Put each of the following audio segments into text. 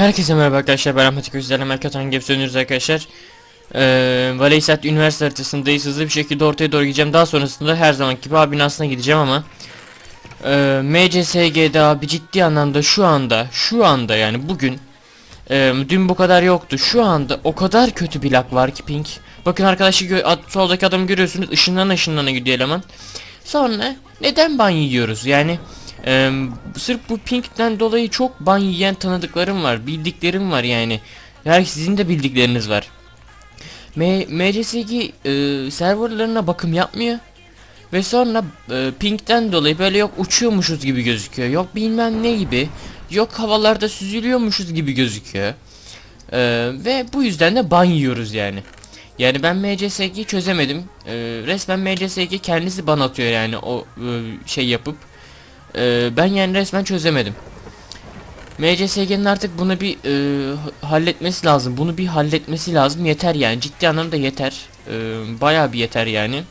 Herkese merhaba arkadaşlar ben Ahmet Gözler'le Merkatan dönüyoruz arkadaşlar. Ee, Valeysat Üniversite haritasındayız hızlı bir şekilde ortaya doğru gideceğim. Daha sonrasında her zamanki gibi binasına gideceğim ama ee, MCSG'de abi ciddi anlamda şu anda şu anda yani bugün ee, dün bu kadar yoktu. Şu anda o kadar kötü bir lag var ki ping Bakın arkadaşı soldaki adamı görüyorsunuz ışınlana ışınlana gidiyor eleman. Sonra neden ban yiyoruz? Yani ee, sırf bu pinkten dolayı çok ban yiyen tanıdıklarım var, bildiklerim var yani. Her sizin de bildikleriniz var. M MCSG e, serverlarına bakım yapmıyor. Ve sonra e, pinkten dolayı böyle yok uçuyormuşuz gibi gözüküyor. Yok bilmem ne gibi. Yok havalarda süzülüyormuşuz gibi gözüküyor. E, ve bu yüzden de ban yiyoruz yani. Yani ben MCSG'yi çözemedim. E, resmen MCSG kendisi ban atıyor yani o e, şey yapıp. Ee, ben yani resmen çözemedim. MCSG'nin artık bunu bir e, halletmesi lazım. Bunu bir halletmesi lazım. Yeter yani. Ciddi anlamda yeter. Ee, bayağı bir yeter yani.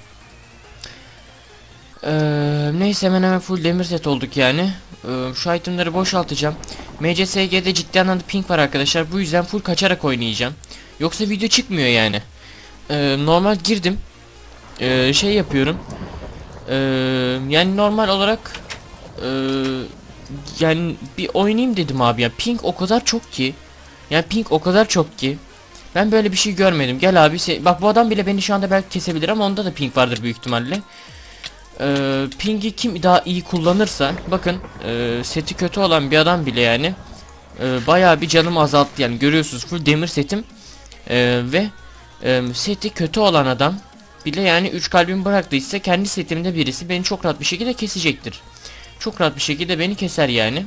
Ee, neyse hemen hemen full demir set olduk yani. Ee, şu itemleri boşaltacağım. MCSG'de ciddi anlamda ping var arkadaşlar. Bu yüzden full kaçarak oynayacağım. Yoksa video çıkmıyor yani. Ee, normal girdim. Ee, şey yapıyorum. Ee, yani normal olarak ee, yani bir oynayayım dedim abi ya. Pink o kadar çok ki. Yani pink o kadar çok ki. Ben böyle bir şey görmedim. Gel abi bak bu adam bile beni şu anda belki kesebilir ama onda da pink vardır büyük ihtimalle. Ee, ping'i kim daha iyi kullanırsa bakın e, seti kötü olan bir adam bile yani e, bayağı bir canımı azalttı yani görüyorsunuz full demir setim E, ve e, seti kötü olan adam bile yani 3 kalbimi bıraktıysa kendi setimde birisi beni çok rahat bir şekilde kesecektir çok rahat bir şekilde beni keser yani.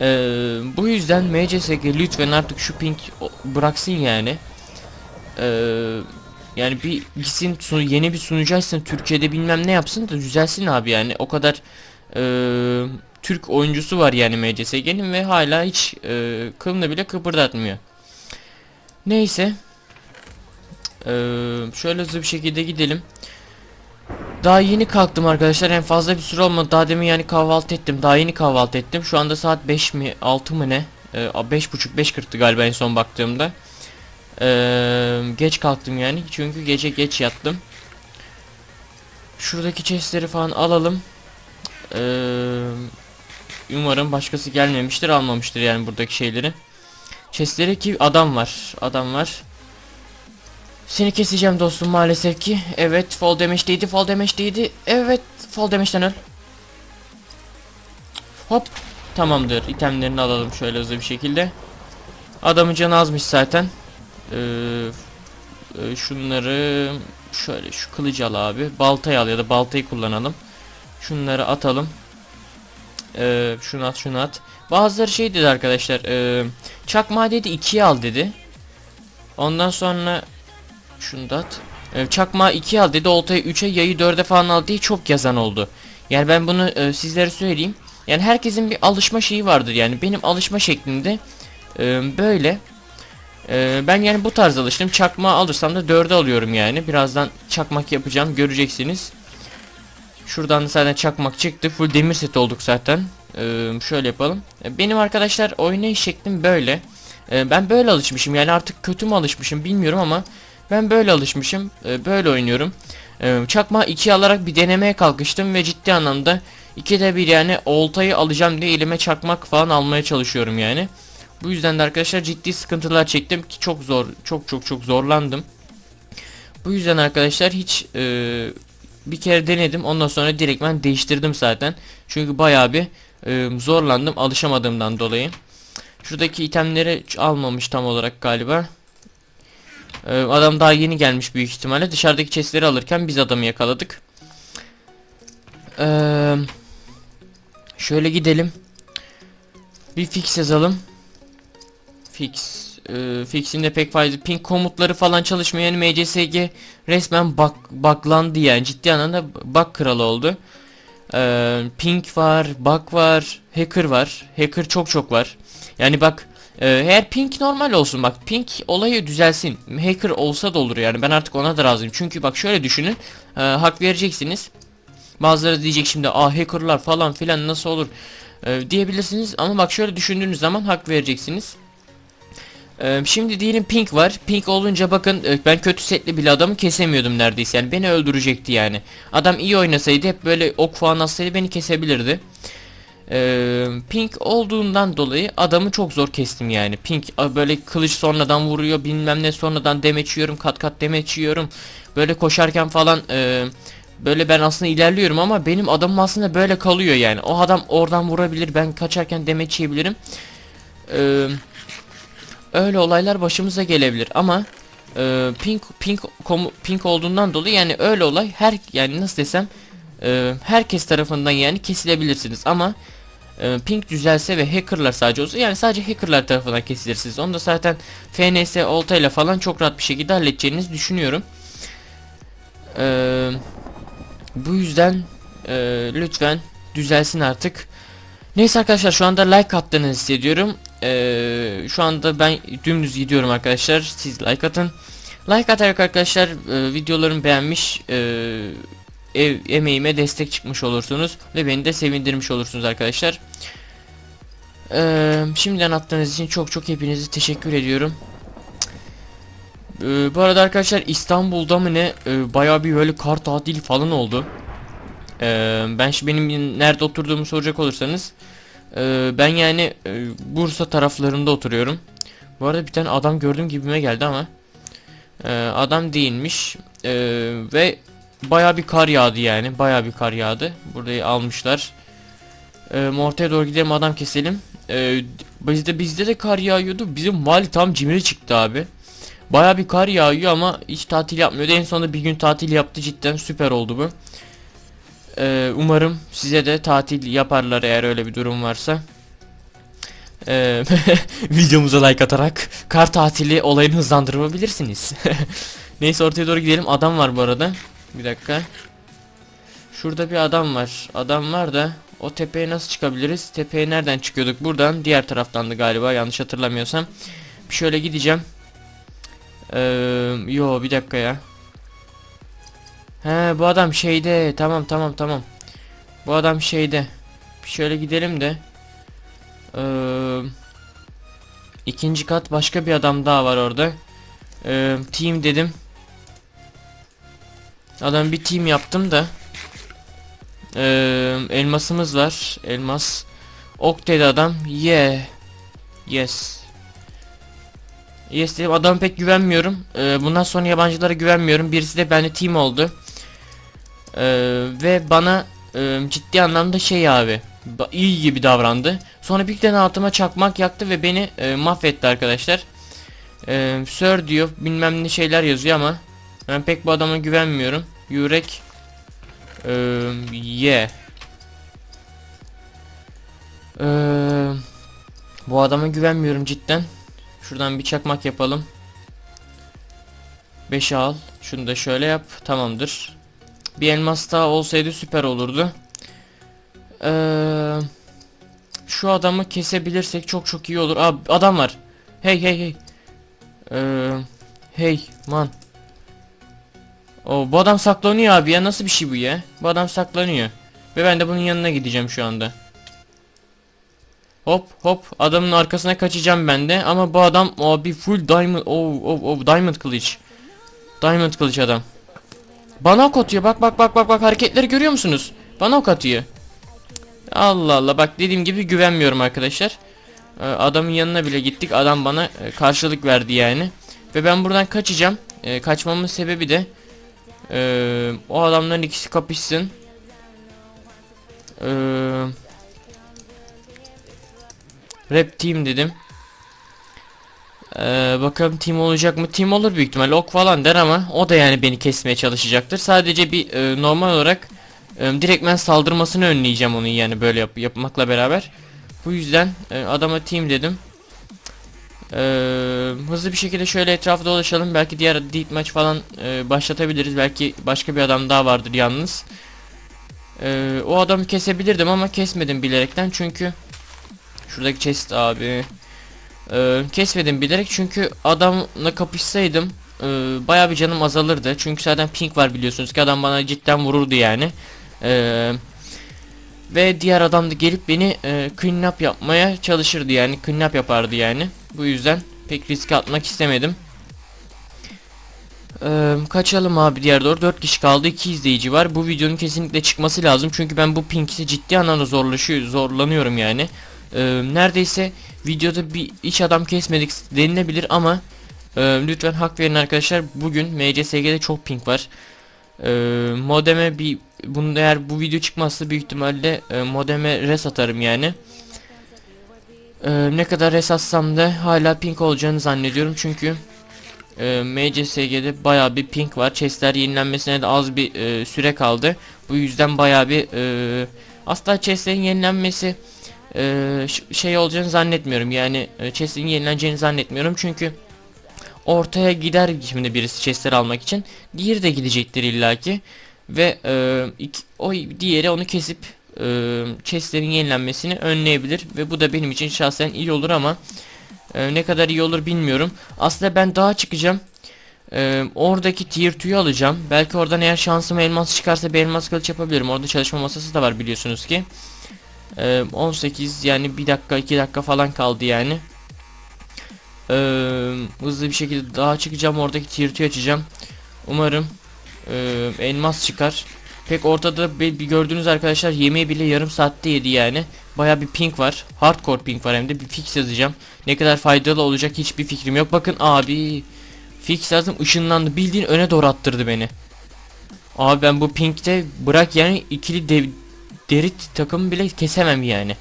Ee, bu yüzden MCSG lütfen artık şu ping o- bıraksın yani. Ee, yani bir gitsin yeni bir sunucu Türkiye'de bilmem ne yapsın da düzelsin abi yani o kadar ee, Türk oyuncusu var yani MCSG'nin ve hala hiç ee, kılını bile kıpırdatmıyor. Neyse. Ee, şöyle hızlı bir şekilde gidelim. Daha yeni kalktım arkadaşlar. En fazla bir süre olmadı. Daha demin yani kahvaltı ettim. Daha yeni kahvaltı ettim. Şu anda saat 5 mi 6 mı ne? Ee, 5.30 5.40'tı galiba en son baktığımda. Ee, geç kalktım yani. Çünkü gece geç yattım. Şuradaki chestleri falan alalım. Ee, umarım başkası gelmemiştir, almamıştır yani buradaki şeyleri. Chestleri ki adam var. Adam var. Seni keseceğim dostum maalesef ki. Evet fall damage değdi fall damage değdi. Evet fall damage'den öl. Hop. Tamamdır. itemlerini alalım şöyle hızlı bir şekilde. Adamın canı azmış zaten. Ee, e, şunları şöyle şu kılıcı al abi. Baltayı al ya da baltayı kullanalım. Şunları atalım. Ee, şunu at şunu at. Bazıları şey dedi arkadaşlar. E, çakma dedi ikiye al dedi. Ondan sonra şunu da at. Ee, çakma 2 al dedi oltayı 3'e yayı 4'e falan al diye çok yazan oldu. Yani ben bunu e, sizlere söyleyeyim. Yani herkesin bir alışma şeyi vardır yani benim alışma şeklimde e, böyle. E, ben yani bu tarz alıştım. Çakma alırsam da 4'e alıyorum yani. Birazdan çakmak yapacağım göreceksiniz. Şuradan da zaten çakmak çıktı. Full demir set olduk zaten. E, şöyle yapalım. E, benim arkadaşlar oynayış şeklim böyle. E, ben böyle alışmışım yani artık kötü mü alışmışım bilmiyorum ama ben böyle alışmışım. e, böyle oynuyorum. E, çakma 2 alarak bir denemeye kalkıştım ve ciddi anlamda ikide bir yani oltayı alacağım diye elime çakmak falan almaya çalışıyorum yani. Bu yüzden de arkadaşlar ciddi sıkıntılar çektim ki çok zor çok çok çok zorlandım. Bu yüzden arkadaşlar hiç e, bir kere denedim ondan sonra direktmen değiştirdim zaten. Çünkü bayağı bir e, zorlandım alışamadığımdan dolayı. Şuradaki itemleri almamış tam olarak galiba. Ee, adam daha yeni gelmiş büyük ihtimalle. Dışarıdaki chestleri alırken biz adamı yakaladık. Ee, şöyle gidelim. Bir fix yazalım. Fix. Ee, fix'in de pek faydalı. Ping komutları falan çalışmıyor. Yani MCSG resmen bug, buglandı yani. Ciddi anlamda bug kralı oldu. Ee, ping var, bug var, hacker var. Hacker çok çok var. Yani bak eğer pink normal olsun bak pink olayı düzelsin hacker olsa da olur yani ben artık ona da razıyım çünkü bak şöyle düşünün e, hak vereceksiniz bazıları diyecek şimdi ah hackerlar falan filan nasıl olur e, diyebilirsiniz ama bak şöyle düşündüğünüz zaman hak vereceksiniz. E, şimdi diyelim pink var. Pink olunca bakın e, ben kötü setli bile adamı kesemiyordum neredeyse yani beni öldürecekti yani. Adam iyi oynasaydı hep böyle ok falan atsaydı beni kesebilirdi. Ee, pink olduğundan dolayı adamı çok zor kestim yani. Pink böyle kılıç sonradan vuruyor bilmem ne sonradan demeç yiyorum kat kat demeç yiyorum. Böyle koşarken falan e, böyle ben aslında ilerliyorum ama benim adamım aslında böyle kalıyor yani. O adam oradan vurabilir ben kaçarken demeç yiyebilirim. Ee, öyle olaylar başımıza gelebilir ama e, pink pink komu- pink olduğundan dolayı yani öyle olay her yani nasıl desem e, herkes tarafından yani kesilebilirsiniz ama e, ping düzelse ve hackerlar sadece olsa yani sadece hackerlar tarafından kesilirsiniz. Onu da zaten FNS olta ile falan çok rahat bir şekilde halledeceğinizi düşünüyorum. E, bu yüzden e, lütfen düzelsin artık. Neyse arkadaşlar şu anda like attığınızı hissediyorum. E, şu anda ben dümdüz gidiyorum arkadaşlar. Siz like atın. Like atarak arkadaşlar e, videolarımı beğenmiş e, ev, emeğime destek çıkmış olursunuz ve beni de sevindirmiş olursunuz arkadaşlar. Ee, şimdiden attığınız için çok çok hepinize teşekkür ediyorum. Ee, bu arada arkadaşlar İstanbul'da mı ne e, bayağı bir böyle kar tatili falan oldu. Ee, ben şimdi benim nerede oturduğumu soracak olursanız e, ben yani e, Bursa taraflarında oturuyorum. Bu arada bir tane adam gördüm gibime geldi ama e, adam değilmiş E, ve Baya bir kar yağdı yani. Baya bir kar yağdı. Burayı almışlar. Ee, ortaya doğru gidelim adam keselim. Ee, bizde bizde de kar yağıyordu. Bizim vali tam cimri çıktı abi. Baya bir kar yağıyor ama hiç tatil yapmıyordu. En sonunda bir gün tatil yaptı cidden süper oldu bu. Ee, umarım size de tatil yaparlar eğer öyle bir durum varsa. Ee, videomuza like atarak kar tatili olayını hızlandırabilirsiniz. Neyse ortaya doğru gidelim. Adam var bu arada. Bir dakika. Şurada bir adam var. Adam var da o tepeye nasıl çıkabiliriz? Tepeye nereden çıkıyorduk? Buradan. Diğer taraftandı galiba yanlış hatırlamıyorsam. Bir şöyle gideceğim. Ee, yo bir dakika ya. He bu adam şeyde. Tamam tamam tamam. Bu adam şeyde. Bir şöyle gidelim de. Ee, ikinci kat başka bir adam daha var orada. Ee, team dedim. Adam bir team yaptım da. Ee, elmasımız var. Elmas. Ok dedi adam. Yeah. Yes. Yes dedim. Adama pek güvenmiyorum. Ee, bundan sonra yabancılara güvenmiyorum. Birisi de bende team oldu. Ee, ve bana e, ciddi anlamda şey abi. iyi gibi davrandı. Sonra bir tane altıma çakmak yaktı ve beni e, mahvetti arkadaşlar. Ee, sir diyor bilmem ne şeyler yazıyor ama ben pek bu adama güvenmiyorum. Yürek. Ee, yeah. Ee, bu adama güvenmiyorum cidden. Şuradan bir çakmak yapalım. 5 al. Şunu da şöyle yap. Tamamdır. Bir elmas daha olsaydı süper olurdu. Ee, şu adamı kesebilirsek çok çok iyi olur. Aa, adam var. Hey hey hey. Ee, hey man. O bu adam saklanıyor abi ya nasıl bir şey bu ya? Bu adam saklanıyor. Ve ben de bunun yanına gideceğim şu anda. Hop hop adamın arkasına kaçacağım ben de ama bu adam abi full diamond oh, oh, oh, diamond kılıç. Diamond kılıç adam. Bana ok atıyor bak bak bak bak bak hareketleri görüyor musunuz? Bana ok atıyor. Allah Allah bak dediğim gibi güvenmiyorum arkadaşlar. Ee, adamın yanına bile gittik adam bana e, karşılık verdi yani. Ve ben buradan kaçacağım. Ee, kaçmamın sebebi de ee, o adamların ikisi kapışsın. Ee, rap team dedim. Ee, bakalım team olacak mı? Team olur büyük ihtimalle. Ok falan der ama o da yani beni kesmeye çalışacaktır. Sadece bir e, normal olarak e, direktmen saldırmasını önleyeceğim onu yani böyle yap yapmakla beraber. Bu yüzden e, adama team dedim. Ee, hızlı bir şekilde şöyle etrafı dolaşalım. Belki diğer deep maç falan e, başlatabiliriz. Belki başka bir adam daha vardır yalnız. Ee, o adamı kesebilirdim ama kesmedim bilerekten çünkü şuradaki chest abi ee, kesmedim bilerek çünkü adamla kapışsaydım e, baya bir canım azalırdı çünkü zaten pink var biliyorsunuz ki adam bana cidden vururdu yani ee, Ve diğer adam da gelip beni e, clean up yapmaya çalışırdı yani clean up yapardı yani. Bu yüzden pek riske atmak istemedim. Ee, kaçalım abi diğer doğru. 4 kişi kaldı 2 izleyici var. Bu videonun kesinlikle çıkması lazım. Çünkü ben bu pink'i ciddi anlamda zorlaşıyor zorlanıyorum yani. Ee, neredeyse videoda bir iç adam kesmedik denilebilir ama e, lütfen hak verin arkadaşlar. Bugün MCSG'de çok pink var. Ee, modeme bir bunu eğer bu video çıkmazsa büyük ihtimalle e, modeme res atarım yani Ee, ne kadar res atsam da hala pink olacağını zannediyorum çünkü e, MCSG'de baya bir ping var. Chestler yenilenmesine de az bir e, süre kaldı. Bu yüzden baya bir e, asla chestlerin yenilenmesi e, şey olacağını zannetmiyorum. Yani e, chestlerin yenileneceğini zannetmiyorum. Çünkü ortaya gider şimdi birisi chestler almak için. Diğeri de gidecektir illaki. Ve e, iki, o diğeri onu kesip e, chestlerin yenilenmesini önleyebilir. Ve bu da benim için şahsen iyi olur ama ee, ne kadar iyi olur bilmiyorum. Aslında ben dağa çıkacağım. Ee, oradaki tier 2'yu alacağım. Belki oradan eğer şansıma elmas çıkarsa bir elmas kılıç yapabilirim. Orada çalışma masası da var biliyorsunuz ki. Ee, 18 yani 1 dakika 2 dakika falan kaldı yani. Ee, hızlı bir şekilde dağa çıkacağım. Oradaki tier 2'yu açacağım. Umarım e, elmas çıkar. Pek ortada bir, gördüğünüz arkadaşlar yemeği bile yarım saatte yedi yani. Baya bir ping var. Hardcore ping var hem de bir fix yazacağım. Ne kadar faydalı olacak hiçbir fikrim yok. Bakın abi fix yazdım ışınlandı. Bildiğin öne doğru attırdı beni. Abi ben bu ping'de bırak yani ikili dev, derit takımı bile kesemem yani.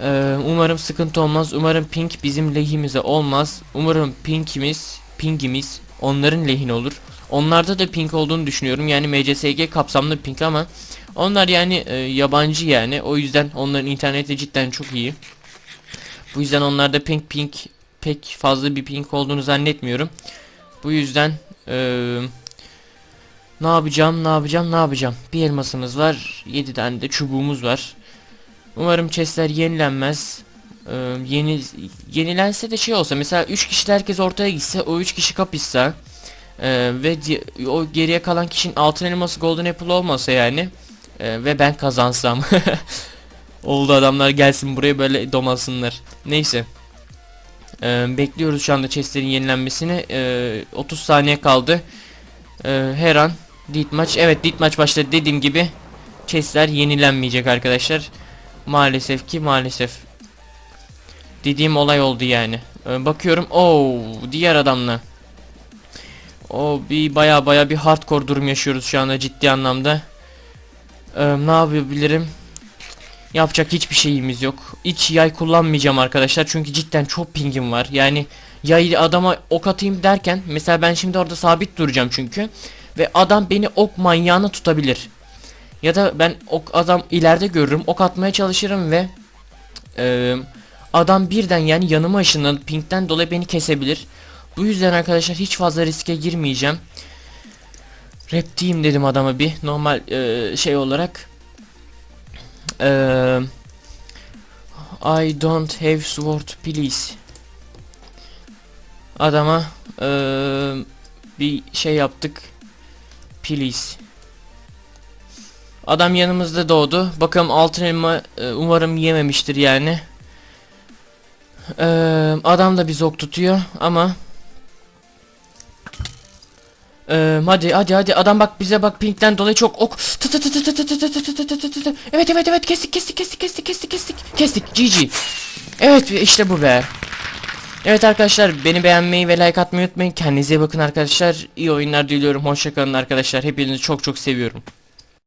Ee, umarım sıkıntı olmaz. Umarım ping bizim lehimize olmaz. Umarım pingimiz, pingimiz onların lehine olur. Onlarda da ping olduğunu düşünüyorum. Yani MCSG kapsamlı ping ama onlar yani e, yabancı yani. O yüzden onların interneti cidden çok iyi. Bu yüzden onlarda ping ping pek fazla bir ping olduğunu zannetmiyorum. Bu yüzden e, ne yapacağım ne yapacağım ne yapacağım. Bir elmasımız var. 7 tane de çubuğumuz var. Umarım chestler yenilenmez. Ee, yeni yenilense de şey olsa mesela 3 kişi herkes ortaya gitse o 3 kişi kapışsa ee, ve o geriye kalan kişinin altın elması golden apple olmasa yani ee, ve ben kazansam. Oldu adamlar gelsin buraya böyle domasınlar. Neyse. Ee, bekliyoruz şu anda chestlerin yenilenmesini. Ee, 30 saniye kaldı. Ee, her an dit maç evet dit maç başladı. Dediğim gibi chestler yenilenmeyecek arkadaşlar. Maalesef ki maalesef. Dediğim olay oldu yani. Ee, bakıyorum. O diğer adamla o bir baya baya bir hardcore durum yaşıyoruz şu anda ciddi anlamda. Ee, ne yapabilirim? Yapacak hiçbir şeyimiz yok. Hiç yay kullanmayacağım arkadaşlar çünkü cidden çok pingim var. Yani yay adama ok atayım derken mesela ben şimdi orada sabit duracağım çünkü ve adam beni ok manyağına tutabilir. Ya da ben ok adam ileride görürüm ok atmaya çalışırım ve e, adam birden yani yanıma ışınlanıp pingden dolayı beni kesebilir. Bu yüzden arkadaşlar hiç fazla riske girmeyeceğim. Rap diyeyim dedim adama bir normal e, şey olarak. E, I don't have sword please. Adama e, bir şey yaptık. Please. Adam yanımızda doğdu. Bakalım altın elma e, umarım yememiştir yani. E, adam da bir ok tutuyor ama ee, hadi hadi hadi adam bak bize bak pinkten dolayı çok ok. Evet evet evet kestik kestik kestik kestik kestik kestik. Kestik GG. Evet işte bu be. Evet arkadaşlar beni beğenmeyi ve like atmayı unutmayın. Kendinize bakın arkadaşlar. İyi oyunlar diliyorum. Hoşçakalın arkadaşlar. Hepinizi çok çok seviyorum.